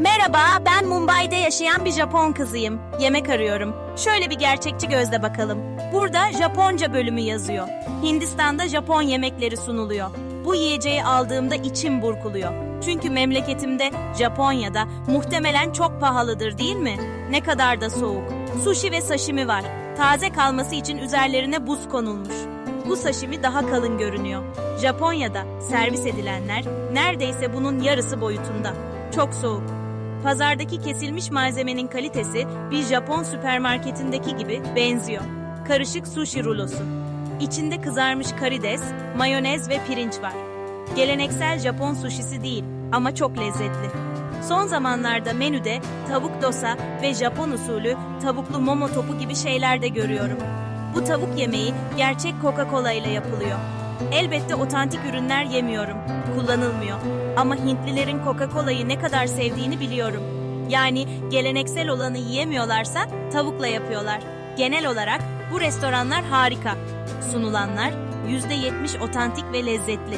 Merhaba, ben Mumbai'de yaşayan bir Japon kızıyım. Yemek arıyorum. Şöyle bir gerçekçi gözle bakalım. Burada Japonca bölümü yazıyor. Hindistan'da Japon yemekleri sunuluyor. Bu yiyeceği aldığımda içim burkuluyor. Çünkü memleketimde Japonya'da muhtemelen çok pahalıdır değil mi? Ne kadar da soğuk. Sushi ve sashimi var. Taze kalması için üzerlerine buz konulmuş. Bu sashimi daha kalın görünüyor. Japonya'da servis edilenler neredeyse bunun yarısı boyutunda. Çok soğuk. Pazardaki kesilmiş malzemenin kalitesi bir Japon süpermarketindeki gibi benziyor. Karışık sushi rulosu. İçinde kızarmış karides, mayonez ve pirinç var. Geleneksel Japon sushisi değil ama çok lezzetli. Son zamanlarda menüde tavuk dosa ve Japon usulü tavuklu momo topu gibi şeyler de görüyorum. Bu tavuk yemeği gerçek Coca-Cola ile yapılıyor. Elbette otantik ürünler yemiyorum, kullanılmıyor. Ama Hintlilerin Coca-Cola'yı ne kadar sevdiğini biliyorum. Yani geleneksel olanı yiyemiyorlarsa tavukla yapıyorlar. Genel olarak bu restoranlar harika. Sunulanlar %70 otantik ve lezzetli.